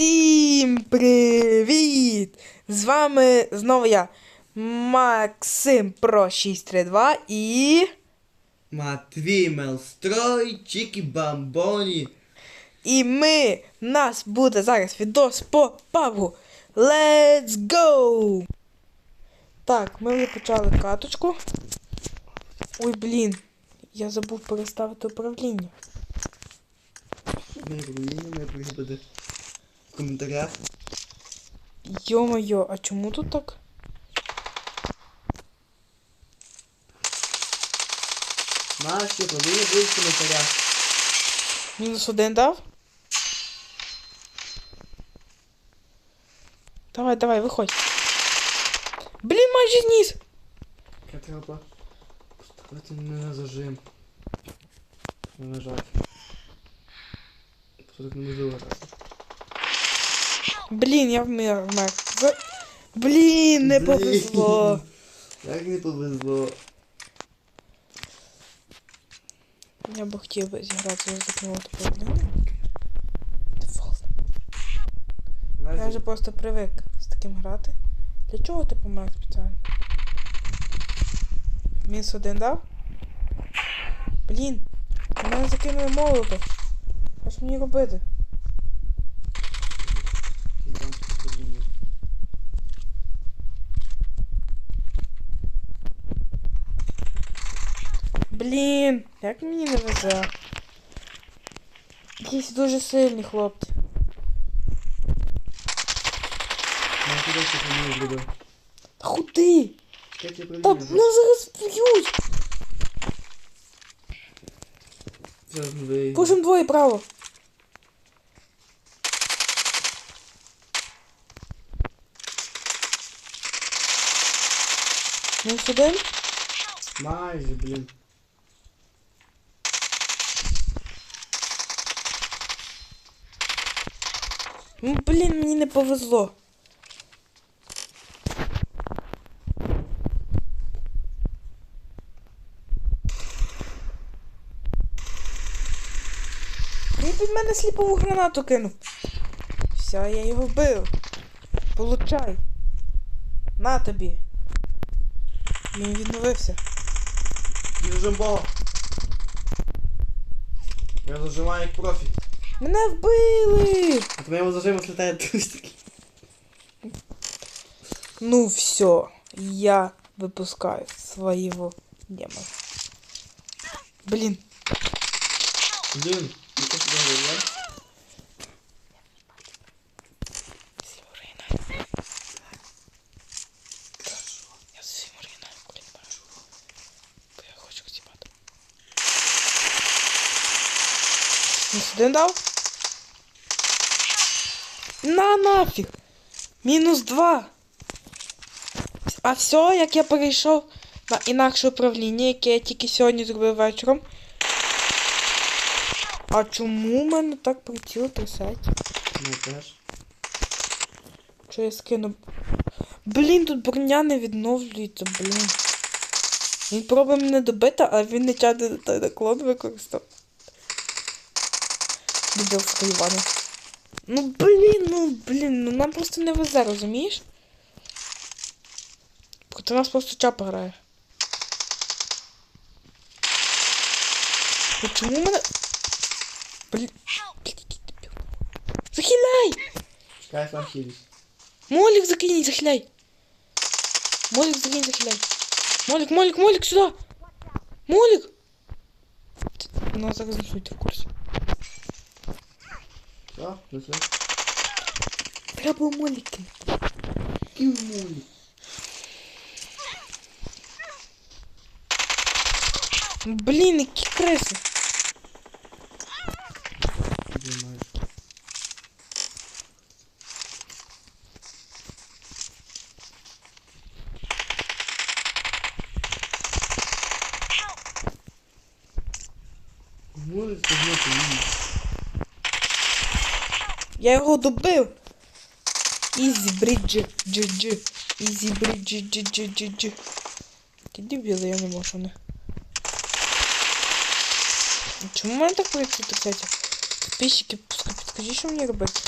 Всім привіт! З вами знову я, Максим Про 632 і. Матвій Мелстрой, Чікі Бамбоні. І ми. Нас буде зараз відос по пабу. Let's go! Так, ми вже почали каточку. Ой, блін, я забув переставити управління. Моє управління, управління буде в коментарях. Йо-моє, а чому тут так? Наше управління буде в коментарях. Мінус один дав? Давай, давай, виходь. Блін, майже зніс! Я треба поставити не на зажим. Не нажати. Просто так неможливо грати. Блін, я вмер, вмер. За- Блін, не Блін. повезло. Як не повезло. Я би хотів би зіграти за закинути проблему. Дефолт. Я вже просто привик з таким грати. Для чого ти помер спеціально? Мінус один дав? Блін, мене закинули молото. Що ж мені робити? Блін, як мені не везе? Якісь дуже сильні хлопці. Я туди щось не зробив. Та худи! Чекайте Та управління. ну зараз б'ють! Зараз не вийде. Пушим двоє право. Мінус один. Майже, блін. Ну, блін, мені не повезло. Він під мене сліпову гранату кинув. Все, я його вбив. Получай. На тобі. Він відновився. Жамбо. Я зажимаю як профі. Мене вбили! А то його зажимо слітає тусь такий. Ну все, я выпускаю своего демона. Блин, Блін, ну що сюди говорила? я совсем оригинально, блин, бачу. Бо я хочу зібати. Мінус один дав? На нафіг! Мінус два! А все, як я перейшов на інакше управління, яке я тільки сьогодні зробив вечором. А чому в мене так приціл трясеться? Ну теж. Що я скину? Блін, тут броня не відновлюється, блін. Він пробує мене добити, а він не той наклон використав. Дебіл скоюваний. Ну блін, ну блін, ну нам просто не везе, розумієш? Проти нас просто чапа грає. Чому мене. Блін. Захиляй! Чекай, сам хіліс. Молик закинь, захиляй. Молик закинь, захиляй. Молик, молик, молик, сюда. Молик. Ну, зараз не в курсі. Все, все. Треба молики. Ківмулі. Блін, які креси. Може сьогодні її. Я його добив. Ізі бриджі, джи-джи. Ізі бриджі, джи-джи-джи-джи. Ти дебіли, я не можу не. Чому мене так проєкти трясеться? Підписчики, підкажіть, що мені робити.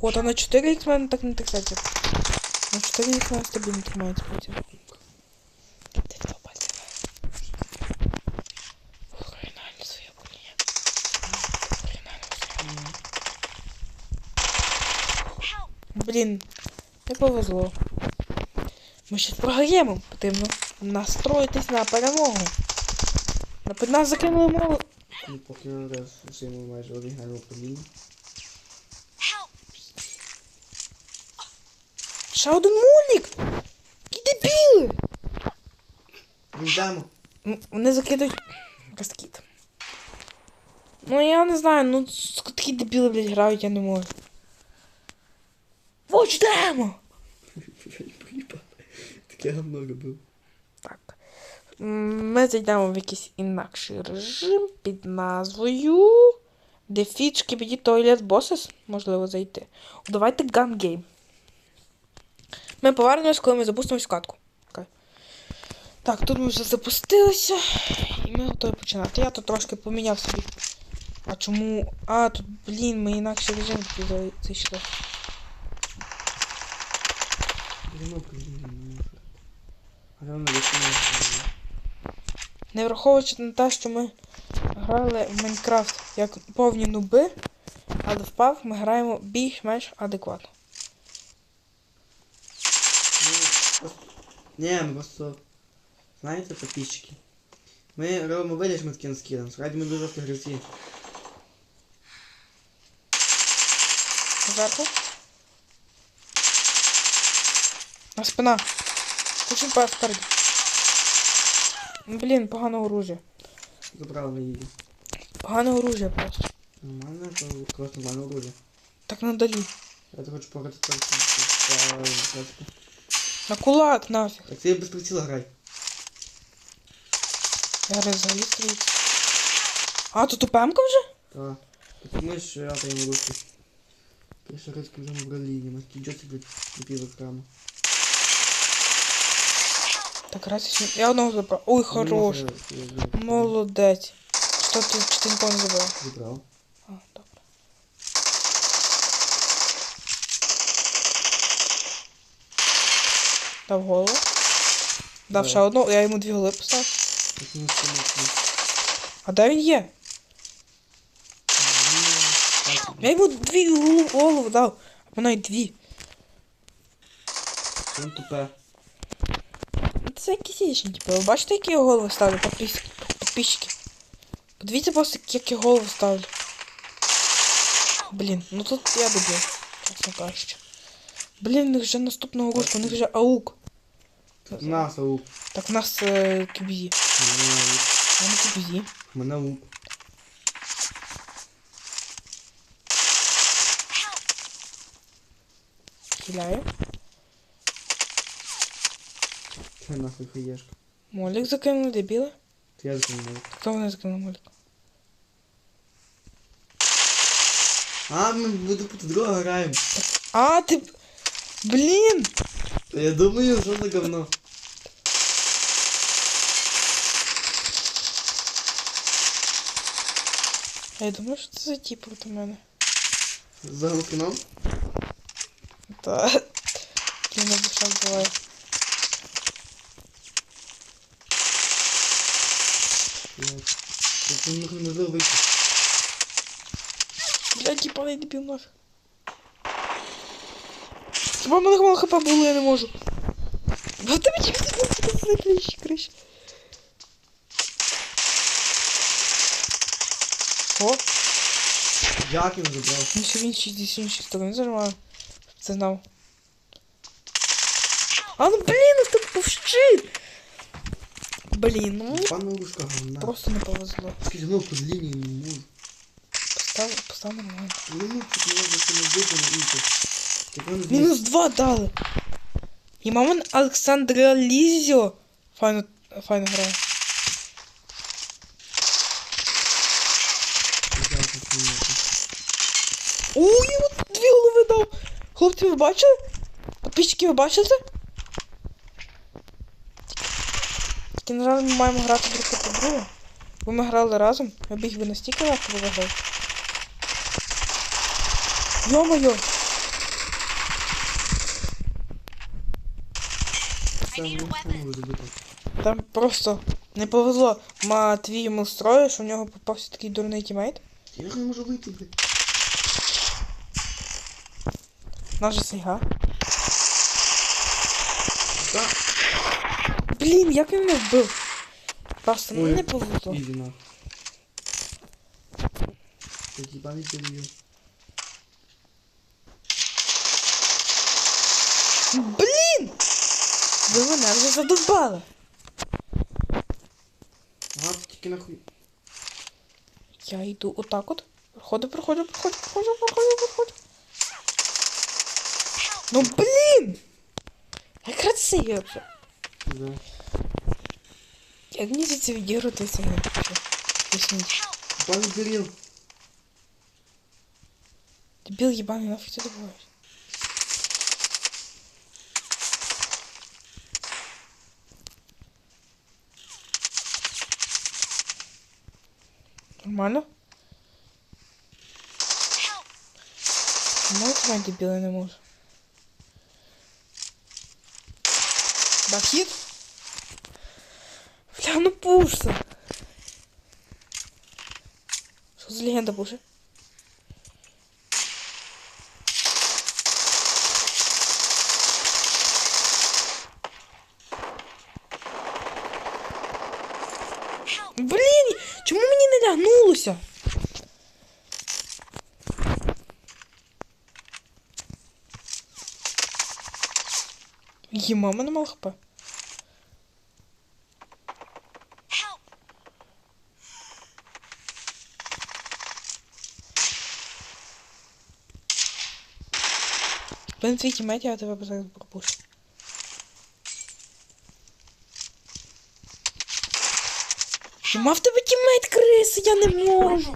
От, а на 4 х мене так не трясеться. На 4 х мене стабільно тримається потім. Блін, не повезло. Ми ще програємо, потрібно настроїтись на перемогу. Напад нас закинули мову. Ну, поки не раз усім майже оригінальне управління. Ще один мулік! Які дебіли! Ну, Вони закидують розкид. Ну я не знаю, ну такі дебіли, блядь, грають, я не можу. Вот йдемо! Таке говно робив. Так. Ми зайдемо в якийсь інакший режим під назвою Defeat Skibidi Toilet Bosses. Можливо, зайти. Давайте Gun Game. Ми повернемось, коли ми запустимось в катку. Окей. Так, тут ми вже запустилися. І ми готові починати. Я тут трошки поміняв собі. А чому. А, тут, блін, ми інакший режим зайшли. Йдемо управління. Але воно висунує. Не враховуючи на те, що ми грали в Майнкрафт як повні нуби, але впав, ми граємо більш-менш адекватно. Ні, ми просто... Знаєте, підписчики? Ми робимо що ми скидом. Справді ми дуже гравці. Зверху. На спина. Очень спереді. Ну, Блін, погане оружие. Забрали її. Погане оружие просто. Нормально, то просто нормально оружие. Так надалі. Я хочу пограти. Так, На кулак нафіг. Так ти без приціла грай. Я стою. А, тут упемка вже? Так. Потому що я там русский. Пише русский вже в Берліні. Маски джоті, блядь, допів екрану. Так, раз. Я одного забрав. Ой, хорош. Молодець. Що ти чотенько не забрав? Забрав. А, добре. Дав голову. Дав Да. ще одну, я йому дві голови поставив. А де він є? Я йому дві голову дав. А вона й дві. Він тупе. Це інші, типу. Ви бачите, які я голови ставлю? Підписчики. Подивіться просто, як я голову ставлю. Блін, ну тут я дебіл, чесно кажучи. Блін, у них вже наступного року, у них вже аук. Тут нас аук. Так в нас е, кібзі. Мене аук. А не кібзі. Мене аук. Хиляю. Це нахуй хаєшка. Молік закинули, дебіли. Ти я закинув. Хто вони закинув молік? А, ми буду по друга граємо. А, ти. Блін! Та я думаю, що за говно. А я думаю, що це за тіп проти мене. За Лукіном? Та. Який на душа буває. Блядь. Нахуй неможливо вийти. Блядь, типа не дебіл нафіг. Хіба в мене мало хп було, я не можу. А тебе тільки не кліщі криш. О, Як він забрав? він ще в іншій з іншої сторони зажимаю. Це знав. А ну блін, ну ти був щит! Блін, ну мені Пане Лужка, говна. просто не повезло. Скільки гнув по лінії не можу. Постав, постав нормально. Ну, ну, тут не можу не вийти на вийти. Так вони Мінус два дали. І мама Олександра Лізіо. Файно, файно грає. Ой, я от дві голови дав. Хлопці, ви бачили? Підписчики, ви бачили це? Тільки, на жаль, ми маємо грати друг проти друга. Бо ми грали разом, я біг би настільки легко виграв. Йо-моє! Там просто не повезло Матвієму строю, що в нього попався такий дурний тімейт. Я не можу вийти, блядь. Наша сніга. Блін, як він мене вбив? Просто ну, Ой. не повезло. Иди на. Такие памяти даю. Блін! Ви мене вже задовбали. А, ты тільки нахуй. Я йду отак от. Проходу, проходу, проходу, проходу, проходу, проходу. Ну блін! Як красиво це. Да. Як мені за це відіграти це не Поясніть. Память горел. Дебіл єбаний, нафіг ти добуваєш? Нормально? Ну, это дебіл, я не можу. Бахіт? Пушся. Що за легенда пуше? Блін, чому мені не лягнулося? Її мама не мала хп. Блин, твій тімейт, я тебе зараз пропущу. Нема в тебе тімейт криси, я не можу.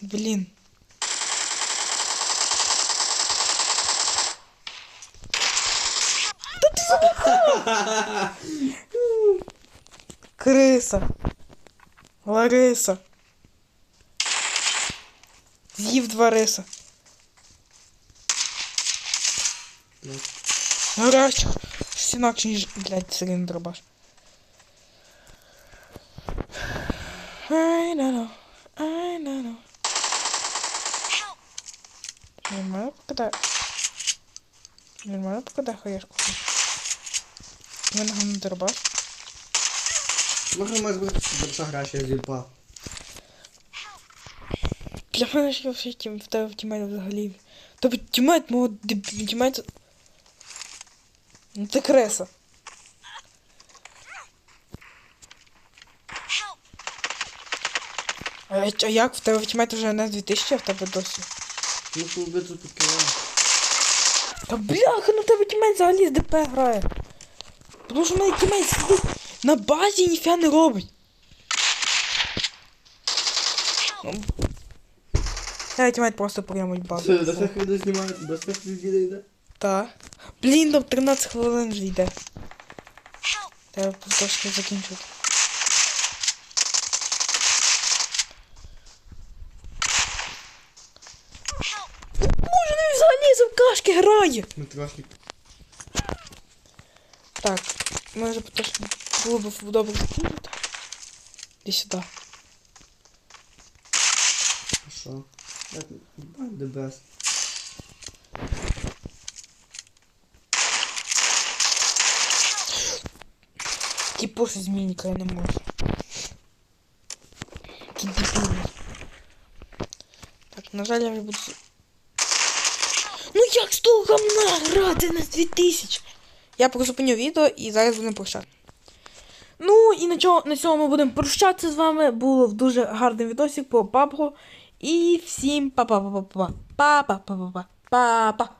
Блін. Та ти забухав! Криса. Лариса. З'їв два риса. Блядь. Гаряче. Щось інакше, ніж, блядь, сирін дробаш. I don't know. I don't know. Нормально покидаю. Нормально покидаю хаєшку. У мене гамно дробаш. Має бути перша гра ще зільпа. Мене ж вообще тім, в тебе в тімейт взагалі. Тобто тімейт мого тімейт... Ну ти креса. А, а як в тебе в тімейт вже не 2000, а в тебе досі? Ну, то ви тут підкриваємо. Та бляха, ну в тебе тімейт взагалі з ДП грає. Тому що в мене тімейт сидить на базі і ніфіга не робить. Ну, Я тімейт просто прямить базу. Все, до всіх відео знімають, до всіх відео йде. Та. Блін, там 13 хвилин вже йде. Треба трошки закінчити. Боже, ну він взагалі з МКшки грає! Ми трошки. Так, може потрошки було б добре закінчити. Іди сюди. А що? Як the best. Типу, що змінька я не можу. Який. Так, на жаль, я вже буду. Ну як з того гамна грати на 2000? Я призупиню відео і зараз будемо прощати. Ну і на, чого, на цьому ми будемо прощатися з вами. Було дуже гарний відосик по PUBG. І всім па-па-па-па-па. Па-па-па-па-па. Па-па.